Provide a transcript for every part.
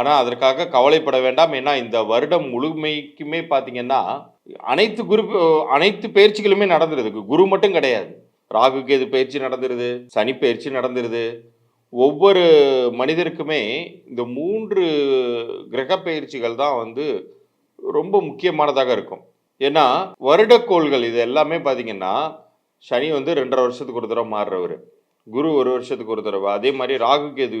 ஆனா அதற்காக கவலைப்பட வேண்டாம். ஏன்னா இந்த வருடம் முழுமைக்குமே பாத்தீங்கன்னா அனைத்து குரு அனைத்து பயிற்சிகளுமே நடந்துருது. குரு மட்டும் கிடையாது. ராகு கேது பயிற்சி நடந்துருது. சனி பயிற்சி நடந்துருது. ஒவ்வொரு மனிதருக்குமே இந்த மூன்று கிரக பயிற்சிகள் தான் வந்து ரொம்ப முக்கியமானதாக இருக்கும். ஏன்னா வருடக்கோள்கள் இது எல்லாமே பார்த்தீங்கன்னா சனி வந்து ரெண்டரை வருஷத்துக்கு ஒரு தடவை மாறுறவர். குரு ஒரு வருஷத்துக்கு ஒரு தடவை. அதே மாதிரி ராகு கேது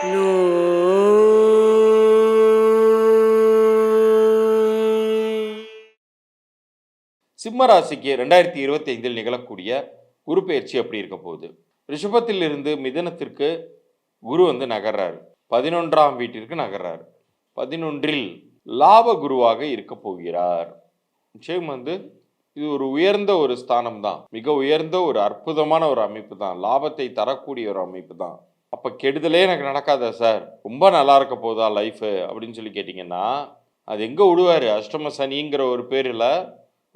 சிம்ம ராசிக்கு ரெண்டாயிரத்தி இருபத்தி ஐந்தில் நிகழக்கூடிய குரு பயிற்சி எப்படி இருக்க போகுது? ரிஷபத்தில் இருந்து மிதனத்திற்கு குரு வந்து நகர்றாரு. பதினொன்றாம் வீட்டிற்கு நகர்றாரு. பதினொன்றில் லாப குருவாக இருக்க போகிறார். நிச்சயம் வந்து இது ஒரு உயர்ந்த ஒரு ஸ்தானம் தான் மிக உயர்ந்த ஒரு அற்புதமான ஒரு அமைப்பு தான் லாபத்தை தரக்கூடிய ஒரு அமைப்பு தான் அப்போ கெடுதலே எனக்கு நடக்காதா சார். ரொம்ப நல்லா இருக்க போதா லைஃபு அப்படின்னு சொல்லி கேட்டிங்கன்னா அது எங்கே விடுவார்? அஷ்டம சனிங்கிற ஒரு பேரில்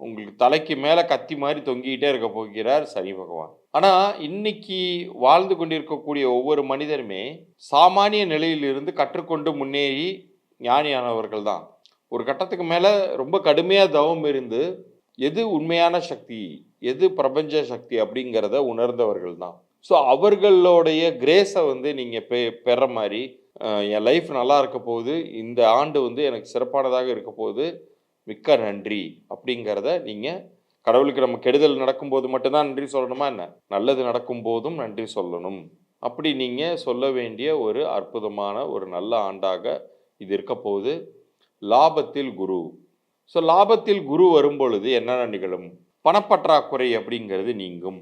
உங்களுக்கு தலைக்கு மேலே கத்தி மாதிரி தொங்கிக்கிட்டே இருக்க போகிறார் சனி பகவான். ஆனால் இன்னைக்கு வாழ்ந்து கொண்டிருக்கக்கூடிய ஒவ்வொரு மனிதருமே சாமானிய நிலையிலிருந்து கற்றுக்கொண்டு முன்னேறி ஞானியானவர்கள் தான். ஒரு கட்டத்துக்கு மேலே ரொம்ப கடுமையாக தவம் இருந்து எது உண்மையான சக்தி எது பிரபஞ்ச சக்தி அப்படிங்கிறத உணர்ந்தவர்கள் தான். ஸோ அவர்களுடைய கிரேஸை வந்து நீங்கள் பெ பெற மாதிரி என் லைஃப் நல்லா இருக்க போகுது. இந்த ஆண்டு வந்து எனக்கு சிறப்பானதாக இருக்க போகுது. மிக்க நன்றி அப்படிங்கிறத நீங்கள் கடவுளுக்கு நம்ம கெடுதல் நடக்கும்போது மட்டும்தான் நன்றி சொல்லணுமா என்ன? நல்லது நடக்கும் போதும் நன்றி சொல்லணும். அப்படி நீங்கள் சொல்ல வேண்டிய ஒரு அற்புதமான ஒரு நல்ல ஆண்டாக இது இருக்க போகுது. லாபத்தில் குரு. ஸோ லாபத்தில் குரு வரும்பொழுது என்னென்ன நிகழும்? பணப்பற்றாக்குறை அப்படிங்கிறது நீங்கும்.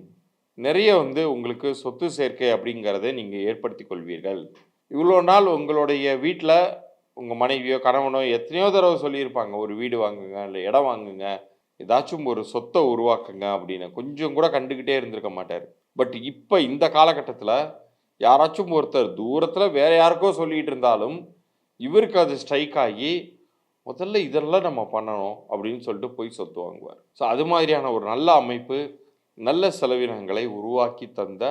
நிறைய வந்து உங்களுக்கு சொத்து சேர்க்கை அப்படிங்கிறத நீங்கள் ஏற்படுத்தி கொள்வீர்கள். இவ்வளோ நாள் உங்களுடைய வீட்டில் உங்கள் மனைவியோ கணவனோ எத்தனையோ தடவை சொல்லியிருப்பாங்க ஒரு வீடு வாங்குங்க இல்லை இடம் வாங்குங்க ஏதாச்சும் ஒரு சொத்தை உருவாக்குங்க அப்படின்னு. கொஞ்சம் கூட கண்டுக்கிட்டே இருந்திருக்க மாட்டார். பட் இப்போ இந்த காலகட்டத்தில் யாராச்சும் ஒருத்தர் தூரத்தில் வேற யாருக்கோ சொல்லிகிட்டு இருந்தாலும் இவருக்கு அது ஸ்ட்ரைக் ஆகி முதல்ல இதெல்லாம் நம்ம பண்ணணும் அப்படின்னு சொல்லிட்டு போய் சொத்து வாங்குவார். ஸோ அது மாதிரியான ஒரு நல்ல அமைப்பு நல்ல செலவினங்களை உருவாக்கி தந்த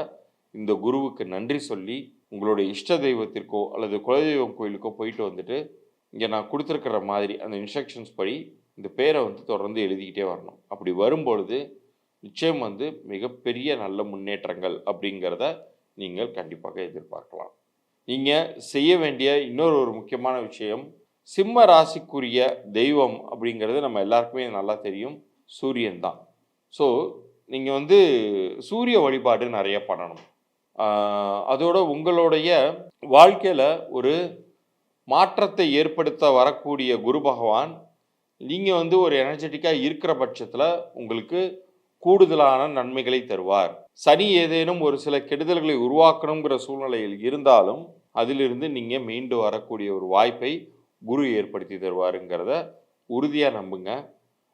இந்த குருவுக்கு நன்றி சொல்லி உங்களுடைய இஷ்ட தெய்வத்திற்கோ அல்லது குலதெய்வம் கோயிலுக்கோ போயிட்டு வந்துட்டு இங்கே நான் கொடுத்துருக்கிற மாதிரி அந்த இன்ஸ்ட்ரக்ஷன்ஸ் படி இந்த பேரை வந்து தொடர்ந்து எழுதிக்கிட்டே வரணும். அப்படி வரும்பொழுது நிச்சயம் வந்து மிகப்பெரிய நல்ல முன்னேற்றங்கள் அப்படிங்கிறத நீங்கள் கண்டிப்பாக எதிர்பார்க்கலாம். நீங்கள் செய்ய வேண்டிய இன்னொரு ஒரு முக்கியமான விஷயம் சிம்ம ராசிக்குரிய தெய்வம் அப்படிங்கிறது நம்ம எல்லாருக்குமே நல்லா தெரியும் சூரியன் தான். ஸோ நீங்கள் வந்து சூரிய வழிபாடு நிறைய பண்ணணும். அதோட உங்களுடைய வாழ்க்கையில் ஒரு மாற்றத்தை ஏற்படுத்த வரக்கூடிய குரு பகவான் நீங்கள் வந்து ஒரு எனர்ஜெட்டிக்காக இருக்கிற பட்சத்தில் உங்களுக்கு கூடுதலான நன்மைகளை தருவார். சனி ஏதேனும் ஒரு சில கெடுதல்களை உருவாக்கணுங்கிற சூழ்நிலையில் இருந்தாலும் அதிலிருந்து நீங்கள் மீண்டு வரக்கூடிய ஒரு வாய்ப்பை குரு ஏற்படுத்தி தருவாருங்கிறத உறுதியாக நம்புங்க.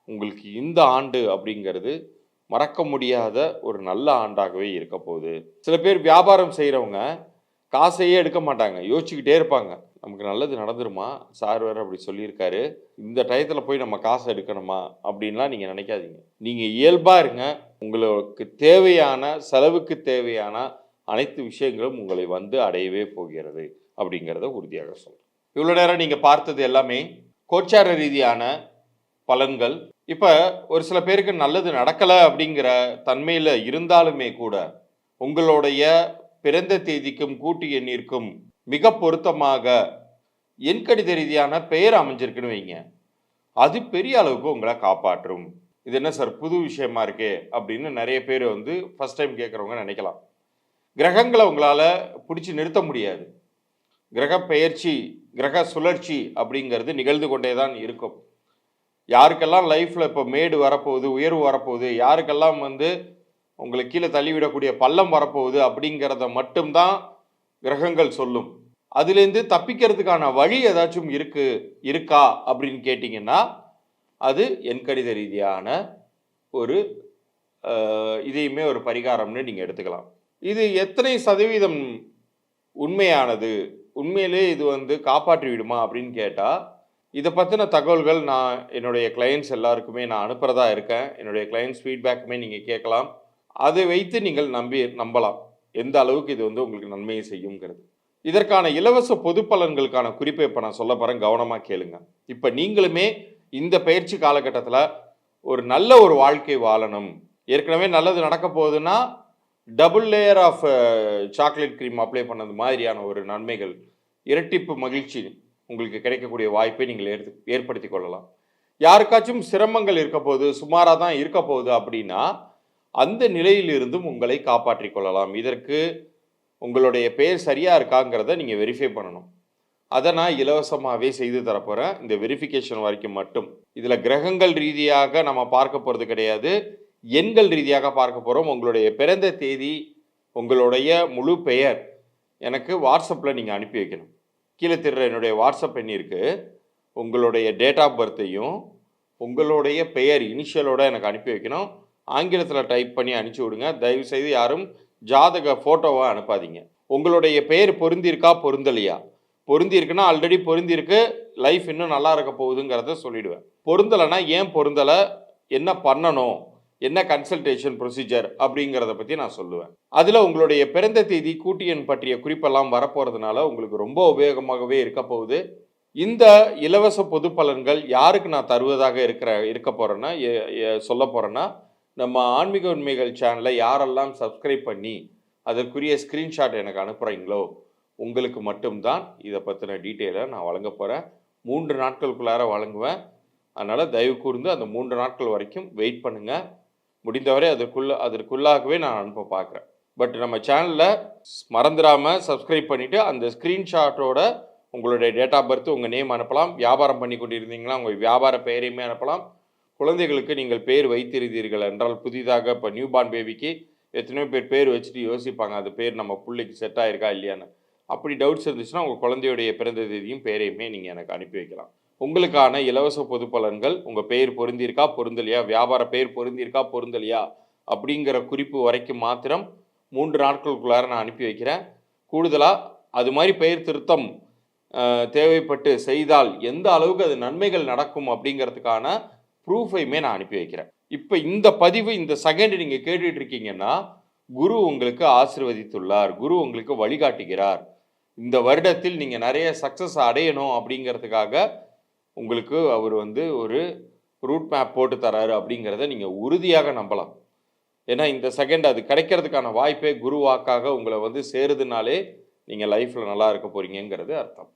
உங்களுக்கு இந்த ஆண்டு அப்படிங்கிறது மறக்க முடியாத ஒரு நல்ல ஆண்டாகவே இருக்க போகுது. சில பேர் வியாபாரம் செய்கிறவங்க காசையே எடுக்க மாட்டாங்க. யோசிச்சுக்கிட்டே இருப்பாங்க. நமக்கு நல்லது நடந்துருமா? சார் வேறு அப்படி சொல்லியிருக்காரு. இந்த டயத்தில் போய் நம்ம காசை எடுக்கணுமா? அப்படின்லாம் நீங்கள் நினைக்காதீங்க. நீங்கள் இயல்பாக இருங்க. உங்களுக்கு தேவையான செலவுக்கு தேவையான அனைத்து விஷயங்களும் உங்களை வந்து அடையவே போகிறது அப்படிங்கிறத உறுதியாக சொல்கிறேன் இவ்வளோ நேரம் நீங்கள் பார்த்தது எல்லாமே கோச்சார ரீதியான பலன்கள் இப்போ ஒரு சில பேருக்கு நல்லது நடக்கலை அப்படிங்கிற தன்மையில் இருந்தாலுமே கூட உங்களுடைய பிறந்த தேதிக்கும் கூட்டு எண்ணிற்கும் மிக பொருத்தமாக எண்கணித ரீதியான பெயர் அமைஞ்சிருக்குன்னு வைங்க. அது பெரிய அளவுக்கு உங்களை காப்பாற்றும். இது என்ன சார் புது விஷயமா இருக்கே அப்படின்னு நிறைய பேர் வந்து ஃபர்ஸ்ட் டைம் கேட்குறவங்க நினைக்கலாம். கிரகங்களை உங்களால் பிடிச்சி நிறுத்த முடியாது. கிரக பெயர்ச்சி கிரக சுழற்சி அப்படிங்கிறது நிகழ்ந்து கொண்டே தான் இருக்கும். யாருக்கெல்லாம் லைஃப்பில் இப்போ மேடு வரப்போகுது உயர்வு வரப்போகுது யாருக்கெல்லாம் வந்து உங்களை கீழே தள்ளிவிடக்கூடிய பள்ளம் வரப்போகுது அப்படிங்கிறத மட்டும்தான் கிரகங்கள் சொல்லும். அதுலேருந்து தப்பிக்கிறதுக்கான வழி ஏதாச்சும் இருக்கு இருக்கா அப்படின்னு கேட்டிங்கன்னா அது எண்கணித ரீதியான ஒரு இதையுமே ஒரு பரிகாரம்னு நீங்கள் எடுத்துக்கலாம். இது எத்தனை சதவீதம் உண்மையானது? உண்மையிலே இது வந்து காப்பாற்றி விடுமா அப்படின்னு கேட்டால் இதை பற்றின தகவல்கள் நான் என்னுடைய கிளையண்ட்ஸ் எல்லாருக்குமே நான் அனுப்புகிறதா இருக்கேன். என்னுடைய கிளையண்ட்ஸ் ஃபீட்பேக்குமே நீங்கள் கேட்கலாம். அதை வைத்து நீங்கள் நம்பி நம்பலாம். எந்த அளவுக்கு இது வந்து உங்களுக்கு நன்மையை செய்யுங்கிறது. இதற்கான இலவச பொது பலன்களுக்கான குறிப்பை இப்போ நான் சொல்ல போகிறேன் கவனமாக கேளுங்க. இப்போ நீங்களுமே இந்த பயிற்சி காலகட்டத்தில் ஒரு நல்ல ஒரு வாழ்க்கை வாழணும். ஏற்கனவே நல்லது நடக்க போகுதுன்னா double layer of chocolate cream apply பண்ணது மாதிரியான ஒரு நன்மைகள். இரட்டிப்பு மகிழ்ச்சி. உங்களுக்கு கிடைக்கக்கூடிய வாய்ப்பை நீங்கள் ஏற்ப ஏற்படுத்தி கொள்ளலாம். யாருக்காச்சும் சிரமங்கள் இருக்க போகுது சுமாராக தான் இருக்க போகுது அப்படின்னா அந்த நிலையிலிருந்தும் உங்களை காப்பாற்றிக் கொள்ளலாம். இதற்கு உங்களுடைய பேர் சரியாக இருக்காங்கிறத நீங்கள் வெரிஃபை பண்ணணும். அதை நான் இலவசமாகவே செய்து தரப்போகிறேன் இந்த வெரிஃபிகேஷன் வரைக்கும் மட்டும். இதில் கிரகங்கள் ரீதியாக நம்ம பார்க்க போகிறது கிடையாது. எண்கள் ரீதியாக பார்க்க போகிறோம் உங்களுடைய பிறந்த தேதி உங்களுடைய முழு பெயர் எனக்கு வாட்ஸ்அப்பில் நீங்கள் அனுப்பி வைக்கணும். கீழே திடுற என்னுடைய வாட்ஸ்அப் எண்ணிற்கு உங்களுடைய டேட் ஆஃப் பர்த்தையும் உங்களுடைய பெயர் இனிஷியலோட எனக்கு அனுப்பி வைக்கணும். ஆங்கிலத்தில் டைப் பண்ணி அனுப்பிச்சி விடுங்க. தயவுசெய்து யாரும் ஜாதக ஃபோட்டோவை அனுப்பாதீங்க. உங்களுடைய பெயர் பொருந்திருக்கா பொருந்தலையா? பொருந்திருக்குன்னா ஆல்ரெடி பொருந்திருக்கு லைஃப் இன்னும் நல்லா இருக்க போகுதுங்கிறத சொல்லிடுவேன். பொருந்தலைன்னா ஏன் பொருந்தலை? என்ன பண்ணணும்? என்ன கன்சல்டேஷன் ப்ரொசீஜர் அப்படிங்கிறத பற்றி நான் சொல்லுவேன். அதில் உங்களுடைய பிறந்த தேதி கூட்டியன் பற்றிய குறிப்பெல்லாம் வரப்போகிறதுனால உங்களுக்கு ரொம்ப உபயோகமாகவே இருக்க போகுது. இந்த இலவச பொது பலன்கள் யாருக்கு நான் தருவதாக இருக்கிற இருக்க போகிறேன்னா சொல்ல போகிறேன்னா நம்ம ஆன்மீக உண்மைகள் சேனலை யாரெல்லாம் சப்ஸ்கிரைப் பண்ணி அதற்குரிய ஸ்க்ரீன்ஷாட் எனக்கு அனுப்புகிறீங்களோ உங்களுக்கு மட்டும்தான் இதை பற்றின டீட்டெயிலை நான் வழங்க போகிறேன் மூன்று நாட்களுக்குள்ளார வழங்குவேன். அதனால் தயவு கூர்ந்து அந்த மூன்று நாட்கள் வரைக்கும் வெயிட் பண்ணுங்கள் முடிந்தவரை அதற்குள்ள அதற்குள்ளாகவே நான் அனுப்ப பார்க்குறேன். பட் நம்ம சேனலில் மறந்துடாமல் சப்ஸ்கிரைப் பண்ணிவிட்டு அந்த ஸ்க்ரீன்ஷாட்டோட உங்களுடைய டேட் ஆஃப் பர்த் உங்கள் நேம் அனுப்பலாம். வியாபாரம் பண்ணி கொண்டிருந்தீங்களா உங்கள் வியாபார பெயரையுமே அனுப்பலாம். குழந்தைகளுக்கு நீங்கள் பேர் வைத்திருந்தீர்கள் என்றால் புதிதாக இப்போ நியூ பார்ன் பேபிக்கு எத்தனையோ பேர் பேர் வச்சுட்டு யோசிப்பாங்க அது பேர் நம்ம பிள்ளைக்கு செட் ஆயிருக்கா இல்லையான்னு. அப்படி டவுட்ஸ் இருந்துச்சுன்னா உங்கள் குழந்தையுடைய பிறந்த தேதியும் பேரையுமே நீங்கள் எனக்கு அனுப்பி வைக்கலாம். உங்களுக்கான இலவச பொது பலன்கள் உங்கள் பெயர் பொருந்திருக்கா பொருந்தலையா? வியாபார பெயர் பொருந்திருக்கா பொருந்தலையா? அப்படிங்கிற குறிப்பு வரைக்கும் மாத்திரம் மூன்று நாட்களுக்குள்ளார நான் அனுப்பி வைக்கிறேன். கூடுதலாக அது மாதிரி பெயர் திருத்தம் தேவைப்பட்டு செய்தால் எந்த அளவுக்கு அது நன்மைகள் நடக்கும் அப்படிங்கிறதுக்கான ப்ரூஃபையுமே நான் அனுப்பி வைக்கிறேன். இப்போ இந்த பதிவு இந்த செகண்ட் நீங்கள் கேட்டுட்டு இருக்கீங்கன்னா குரு உங்களுக்கு ஆசிர்வதித்துள்ளார். குரு உங்களுக்கு வழிகாட்டுகிறார். இந்த வருடத்தில் நீங்கள் நிறைய சக்ஸஸ் அடையணும் அப்படிங்கிறதுக்காக உங்களுக்கு அவர் வந்து ஒரு ரூட் மேப் போட்டு தராரு அப்படிங்கிறத நீங்கள் உறுதியாக நம்பலாம். ஏன்னா இந்த செகண்ட் அது கிடைக்கிறதுக்கான வாய்ப்பே குரு வாக்காக உங்களை வந்து சேருதுனாலே நீங்கள் லைஃப்பில் நல்லா இருக்க போகிறீங்கிறது அர்த்தம்.